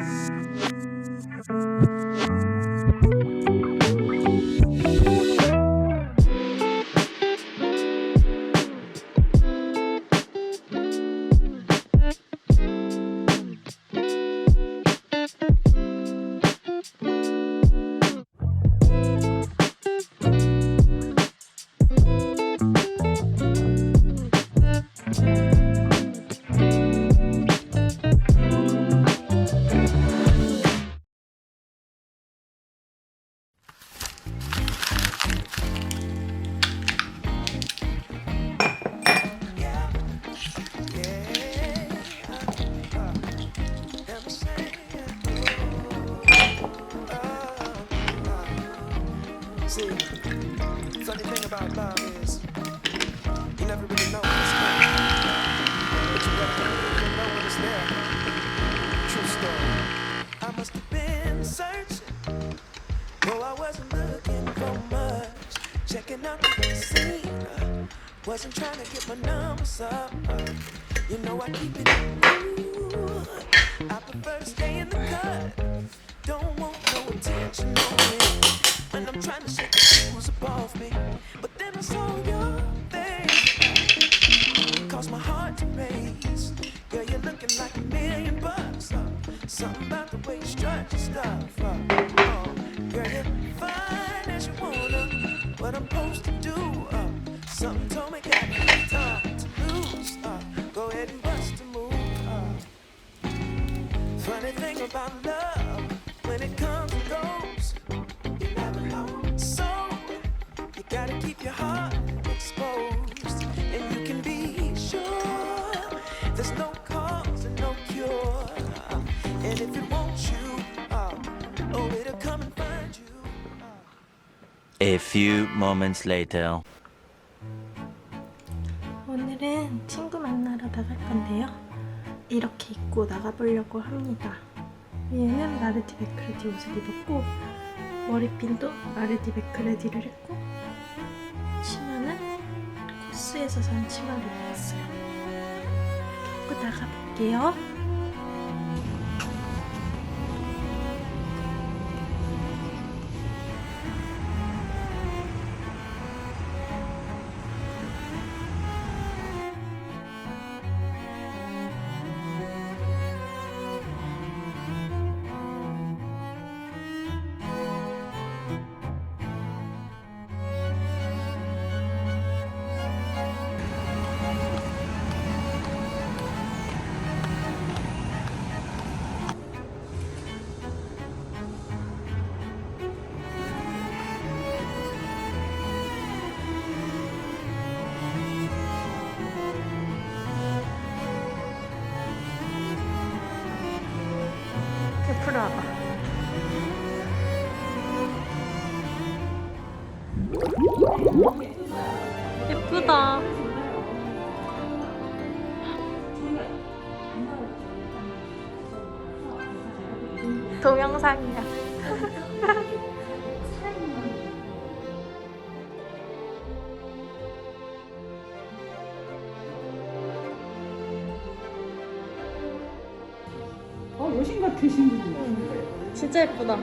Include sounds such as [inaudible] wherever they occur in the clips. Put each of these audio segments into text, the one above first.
Thank you. See, funny thing about love is you never really know when it's coming, but you never really know when it's there. True story. I must have been searching, though I wasn't looking for much. Checking out the scene, wasn't trying to get my numbers up. you know I keep it cool. I prefer to stay in the cut. Don't want no attention on me trying to shake the shoes above me. But then I saw your face, caused my heart to race. Girl, you're looking like a million bucks. Uh, something about the way you strut your stuff. Uh, oh, girl, you're fine as you wanna. What I'm supposed to do? Uh, something told me got no time to lose. Uh, go ahead and bust a move. Uh, Funny thing about love, A few moments later. 오늘은 친구 만나러 나갈 건데요. 이렇게 입고 나가보려고 합니다. 위에는 마르디 베크레디 옷을 입었고 머리핀도 마르디 베크레디를 했고 치마는 코스에서 산 치마를 입었어요. 입고 나가볼게요. 동영상이야. 어, 여신 같으신 분이요. 진짜 예쁘다.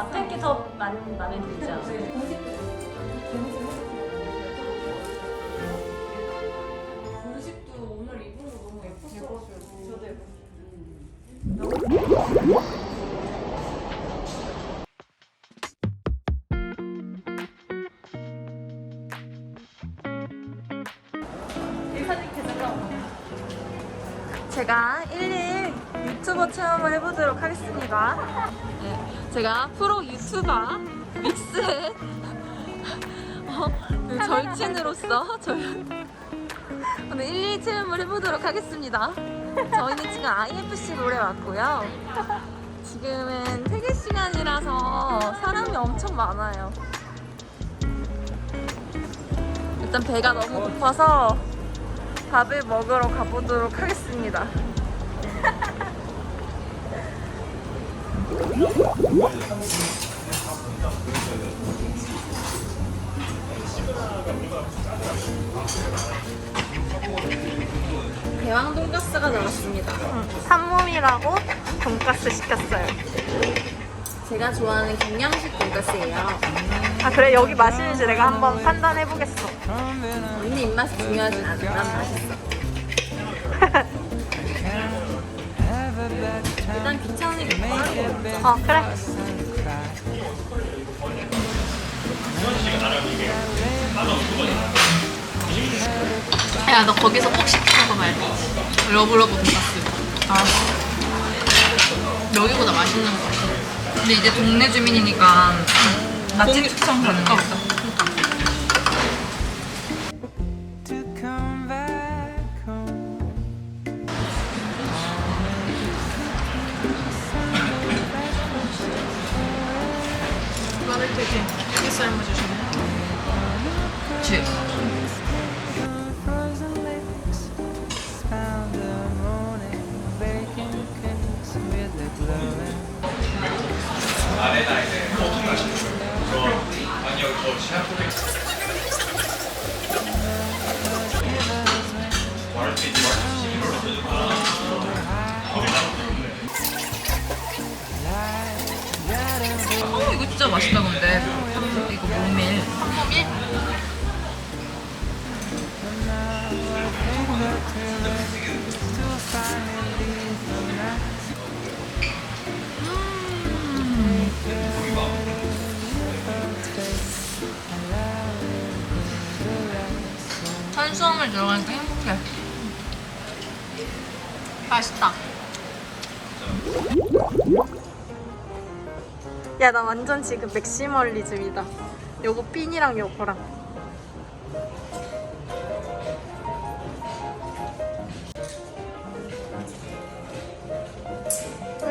앞에 게 더 마음에 들죠? 음식도 오늘 입은 거 너무 예뻤어가지고. 저도 제가 1일 유튜버 체험을 해보도록 하겠습니다. 네, 제가 프로 유튜버 믹스의 [laughs] 어, 그 절친으로서 저희 오늘 1일 체험을 해보도록 하겠습니다. 저희는 지금 IFC 롤에 왔고요. 지금은 퇴근 시간이라서 사람이 엄청 많아요. 일단 배가 너무 고파서 밥을 먹으러 가보도록 하겠습니다. 대왕 돈가스가 나왔습니다. 삼몸이라고 돈가스 시켰어요. 제가 좋아하는 경양식 돈가스예요. 아 그래 여기 맛있는지 내가 한번 판단해 보겠어. 언니 입맛이 중요하진 않아. 난 맛있어. [laughs] 일단 먹자. 어 그래. 야, 너 거기서 꼭 시키는 거 말고 러브러브 돈가스. 아, 여기보다 맛있는 거 같아. 근데 이제 동네 주민이니까 맛집 추천 가능하겠다. to 삶아주시네. 즉, Frozen lakes, found the morning baking cakes with the glowing. 어, 탄수화물 들어가니까 행복해. 맛있다. 야 나 완전 지금 맥시멀리즘이다. 요거 핀이랑 요거랑.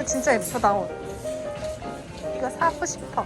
진짜 예쁘다 옷. 이거 사고 싶어.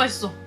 맛있어.